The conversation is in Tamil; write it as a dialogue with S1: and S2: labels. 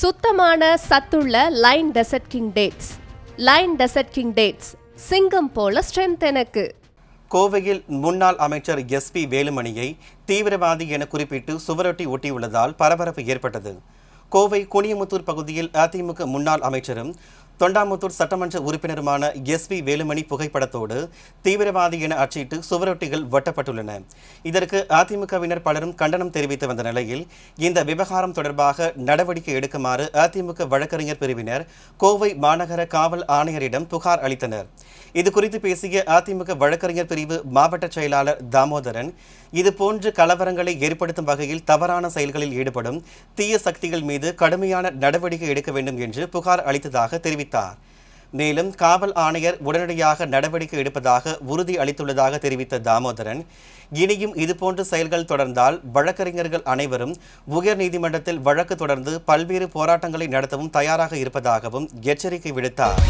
S1: சுத்தமான சத்துள்ள line desert king dates. Line desert king dates சிங்கம் போல ஸ்ட்ரென்த் எனக்கு.
S2: கோவையில் முன்னாள் அமைச்சர் எஸ்பி வேலுமணியை தீவிரவாதி என குறிப்பிட்டு சுவரொட்டி ஒட்டியுள்ளதால் பரபரப்பு ஏற்பட்டது. கோவை குனியமுத்தூர் பகுதியில் அதிமுக முன்னாள் அமைச்சரும் தொண்டாமுத்தூர் சட்டமன்ற உறுப்பினருமான எஸ் பி வேலுமணி புகைப்படத்தோடு தீவிரவாதி என அச்சிட்டு சுவரொட்டிகள் வெட்டப்பட்டுள்ளன. இதற்கு அதிமுகவினர் பலரும் கண்டனம் தெரிவித்து வந்த நிலையில் இந்த விவகாரம் தொடர்பாக நடவடிக்கை எடுக்குமாறு அதிமுக வழக்கறிஞர் பிரிவினர் கோவை மாநகர காவல் ஆணையரிடம் புகார் அளித்தனர். இது குறித்து பேசிய அதிமுக வழக்கறிஞர் பிரிவு மாவட்ட செயலாளர் தாமோதரன் இதுபோன்று கலவரங்களை ஏற்படுத்தும் வகையில் தவறான செயல்களில் ஈடுபடும் தீய சக்திகள் மீது கடுமையான நடவடிக்கை எடுக்க வேண்டும் என்று புகார் அளித்ததாக தெரிவித்தார். மேலும் காவல் ஆணையர் உடனடியாக நடவடிக்கை எடுப்பதாக உறுதி அளித்துள்ளதாக தெரிவித்த தாமோதரன் இனியும் இதுபோன்ற செயல்கள் தொடர்ந்தால் வழக்கறிஞர்கள் அனைவரும் உயர் நீதிமன்றத்தில் வழக்கு தொடர்ந்து பல்வேறு போராட்டங்களை நடத்தவும் தயாராக இருப்பதாகவும் எச்சரிக்கை விடுத்தார்.